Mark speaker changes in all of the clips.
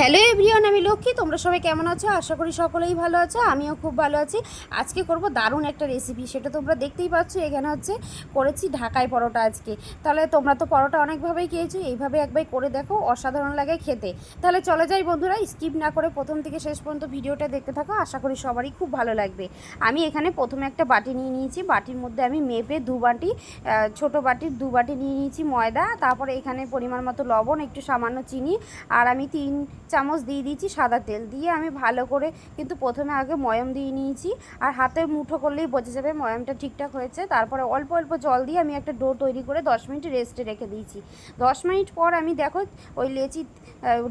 Speaker 1: Hello everyone, আমি লক্ষ্মী। তোমরা সবাই কেমন আছো? আশা করি সকলেই ভালো আছো, আমিও খুব ভালো আছি। আজকে করব দারুণ একটা রেসিপি সেটা তোমরা দেখতেই পাচ্ছ। এখানে হচ্ছে করেছি ঢাকাই পরোটা আজকে। তাহলে তোমরা তো পরোটা অনেকভাবেই খেয়েছো, এইভাবে একবার করে দেখো, অসাধারণ লাগে খেতে। তাহলে চলে যাই বন্ধুরা স্কিপ না করে প্রথম থেকে শেষ পর্যন্ত ভিডিওটা দেখতে থাকো, আশা করি সবারই খুব ভালো লাগবে। আমি এখানে প্রথমে একটা বাটি নিয়ে নিয়েছি, বাটির মধ্যে আমি মেপে দু বাটি ছোট বাটির দু বাটি নিয়ে নিয়েছি ময়দা, তারপরে এখানে পরিমাণ মতো লবণ, একটু সামান্য চিনি, আর আমি তিন চামচ দিয়ে দিয়েছি সাদা তেল দিয়ে আমি ভালো করে কিন্তু প্রথমে আগে ময়ম দিয়ে নিয়েছি আর হাতে মুঠো করলেই বোঝা যাবে ময়মটা ঠিকঠাক হয়েছে। তারপরে অল্প অল্প জল দিয়ে আমি একটা ডো তৈরি করে দশ মিনিট রেস্টে রেখে দিয়েছি। দশ মিনিট পর আমি দেখো ওই লেচি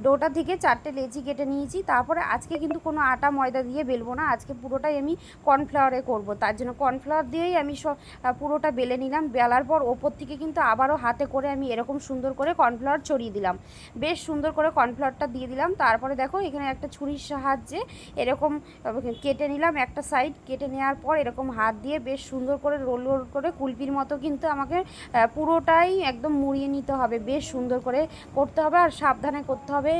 Speaker 1: ডোটা থেকে চারটে লেচি কেটে নিয়েছি। তারপরে আজকে কিন্তু কোনো আটা ময়দা দিয়ে বেলবো না। আজকে পুরোটাই আমি কর্নফ্লাওয়ারে করব। তার জন্য কর্নফ্লাওয়ার দিয়েই আমি সব পুরোটা বেলে নিলাম। বেলার পর ওপর থেকে কিন্তু আবারও হাতে করে আমি এরকম সুন্দর করে কর্নফ্লাওয়ার ছড়িয়ে দিলাম। বেশ সুন্দর করে কর্নফ্লাওয়ারটা দিয়ে দিলাম। তারপরে দেখো এখানে একটা ছুরির সাহায্যে এরকম কেটে নিলাম একটা সাইড কেটে নেওয়ার পর এরকম হাত দিয়ে বেশ সুন্দর করে রোল রোল করে কুলপির মতো কিন্তু আমাকে পুরোটাই একদম মুড়িয়ে নিতে হবে। বেশ সুন্দর করে করতে হবে আর সাবধানে করতে হবে।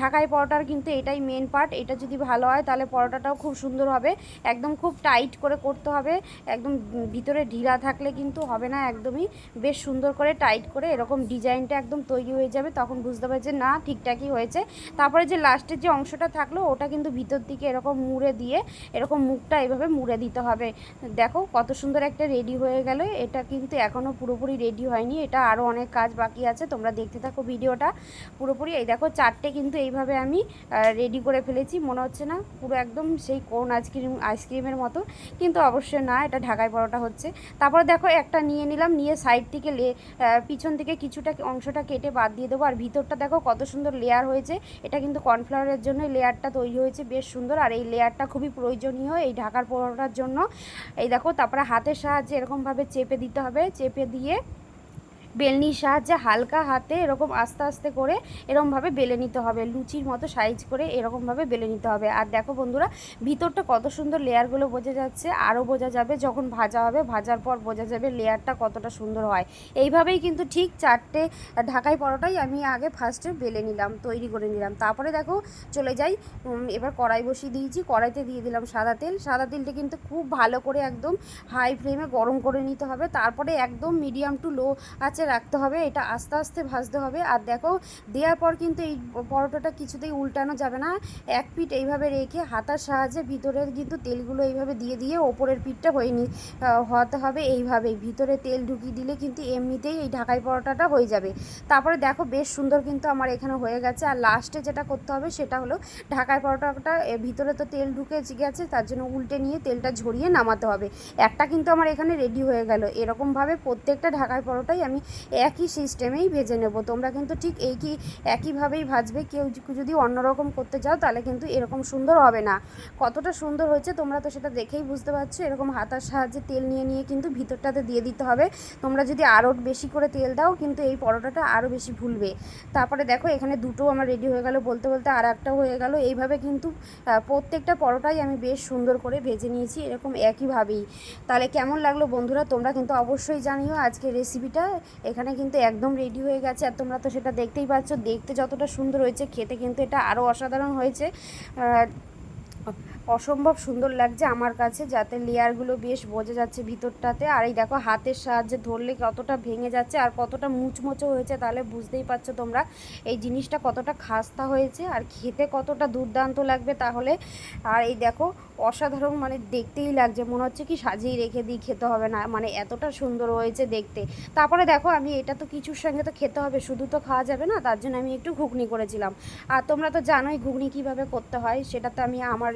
Speaker 1: ঢাকাই পরোটার কিন্তু এটাই মেন পার্ট এটা যদি ভালো হয় তাহলে পরোটাটাও খুব সুন্দর হবে। একদম খুব টাইট করে করতে হবে। একদম ভিতরে ঢিলা থাকলে কিন্তু হবে না একদমই। বেশ সুন্দর করে টাইট করে এরকম ডিজাইনটা একদম তৈরি হয়ে যাবে। তখন বুঝতে পারবে যে না ঠিকঠাকই হয়েছে। তারপরে যে লাস্টের যে অংশটা থাকল, ওটা কিন্তু ভিতর দিকে এরকম মুড়ে দিয়ে, এরকম মুখটা এভাবে মুড়ে দিতে হবে। দেখো কত সুন্দর একটা রেডি হয়ে গেল। এটা কিন্তু এখনও পুরোপুরি রেডি হয়নি। এটা আরও অনেক কাজ বাকি আছে। তোমরা দেখতে থাকো ভিডিওটা পুরোপুরি। এই দেখো চারটে কিন্তু এইভাবে আমি রেডি করে ফেলেছি। মনে হচ্ছে না পুরো একদম সেই কোন আইসক্রিম, আইসক্রিমের মতো। কিন্তু অবশ্যই না, এটা ঢাকাই পরোটা হচ্ছে। তারপরে দেখো একটা নিয়ে নিলাম। নিয়ে সাইড থেকে লে পিছন থেকে কিছুটা অংশটা কেটে বাদ দিয়ে দেবো। আর ভিতরটা দেখো কত সুন্দর লেয়ার হয়েছে। এটা কিন্তু কর্নফ্লাওয়ারের জন্য লেয়ারটা তৈরি হয়েছে, বেশ সুন্দর। আর এই লেয়ারটা খুবই প্রয়োজনীয় এই ঢাকার পরোটার জন্য। এই দেখো, তারপরে হাতের সাহায্যে এরকমভাবে চেপে দিতে হবে, চেপে দিয়ে বেলনির সাহায্যে হালকা হাতে এরকম আস্তে আস্তে করে এরকমভাবে বেলে নিতে হবে। লুচির মতো সাইজ করে এরকমভাবে বেলে নিতে হবে। আর দেখো বন্ধুরা, ভিতরটা কত সুন্দর লেয়ারগুলো বোঝা যাচ্ছে। আরও বোঝা যাবে যখন ভাজা হবে, ভাজার পর বোঝা যাবে লেয়ারটা কতটা সুন্দর হয়। এইভাবেই কিন্তু ঠিক চারটে ঢাকাই পরোটাই আমি আগে ফার্স্টে বেলে নিলাম, তৈরি করে নিলাম। তারপরে দেখো, চলে যাই। এবার কড়াই বসিয়ে দিয়েছি। কড়াইতে দিয়ে দিলাম সাদা তেল। সাদা তেলটা কিন্তু খুব ভালো করে একদম হাই ফ্লেমে গরম করে নিতে হবে। তারপরে একদম মিডিয়াম টু লো আছে রাখতে হবে, এটা আস্তে আস্তে ভাজতে হবে। আর দেখো, দেওয়ার পর কিন্তু এই পরোটাটা কিছুতেই উল্টানো যাবে না। এক পিঠ এইভাবে রেখে হাতার সাহায্যে ভিতরের কিন্তু তেলগুলো এইভাবে দিয়ে দিয়ে ওপরের পিঠটা হয়ে নি হতে হবে এইভাবেই। ভিতরে তেল ঢুকিয়ে দিলে কিন্তু এমনিতেই এই ঢাকাই পরোটাটা হয়ে যাবে। তারপরে দেখো, বেশ সুন্দর কিন্তু আমার এখানে হয়ে গেছে। আর লাস্টে যেটা করতে হবে, সেটা হলো ঢাকাই পরোটাটা ভিতরে তো তেল ঢুকে গেছে, তার জন্য উল্টে নিয়ে তেলটা ঝরিয়ে নামাতে হবে। একটা কিন্তু আমার এখানে রেডি হয়ে গেল। এরকমভাবে প্রত্যেকটা ঢাকাই পরোটাই আমি একই সিস্টেমেই ভেজে নেব। তোমরা কিন্তু ঠিক এই কি একইভাবেই ভাজবে। কেউ যদি অন্যরকম করতে চাও, তাহলে কিন্তু এরকম সুন্দর হবে না। কতটা সুন্দর হয়েছে তোমরা তো সেটা দেখেই বুঝতে পারছ। এরকম হাতার সাহায্যে তেল নিয়ে নিয়ে কিন্তু ভিতরটাতে দিয়ে দিতে হবে। তোমরা যদি আরও বেশি করে তেল দাও, কিন্তু এই পরোটাটা আরও বেশি ভুলবে। তারপরে দেখো, এখানে দুটো আমার রেডি হয়ে গেল বলতে বলতে আর একটাও হয়ে গেল। এইভাবে কিন্তু প্রত্যেকটা পরোটাই আমি বেশ সুন্দর করে ভেজে নিয়েছি এরকম একইভাবেই। তাহলে কেমন লাগল বন্ধুরা? তোমরা কিন্তু অবশ্যই জানিও আজকে রেসিপিটা এখানে কিন্তু একদম রেডি হয়ে গেছে। আর তোমরা তো সেটা দেখতেই পাচ্ছ, দেখতে যতটা সুন্দর হয়েছে, খেতে কিন্তু এটা আরও অসাধারণ হয়েছে। অসম্ভব সুন্দর লাগছে আমার কাছে, যাতে লেয়ারগুলো বেশ বোঝা যাচ্ছে ভিতরটাতে। আর এই দেখো, হাতের সাহায্যে ধরলে কতটা ভেঙে যাচ্ছে আর কতটা মুচমুচো হয়েছে, তাহলে বুঝতেই পারছ তোমরা এই জিনিসটা কতটা খাস্তা হয়েছে আর খেতে কতটা দুর্দান্ত লাগবে তাহলে। আর এই দেখো, অসাধারণ মানে দেখতেই লাগছে, মনে হচ্ছে কি সাজিয়ে রেখে দিই খেতে হবে না মানে এতটা সুন্দর হয়েছে দেখতে। তারপরে দেখো, আমি এটা তো কিছুর সঙ্গে তো খেতে হবে, শুধু তো খাওয়া যাবে না, তার জন্য আমি একটু ঘুগনি করেছিলাম। আর তোমরা তো জানোই ঘুগনি কীভাবে করতে হয় সেটা তো আমি আমার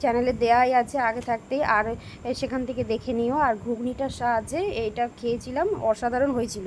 Speaker 1: চ্যানেলে দেয়াই আছে আগে থাকতেই। আর সেখান থেকে দেখে নিও। আর ঘুগনিটার সাহায্যে এটা খেয়েছিলাম, অসাধারণ হয়েছিল।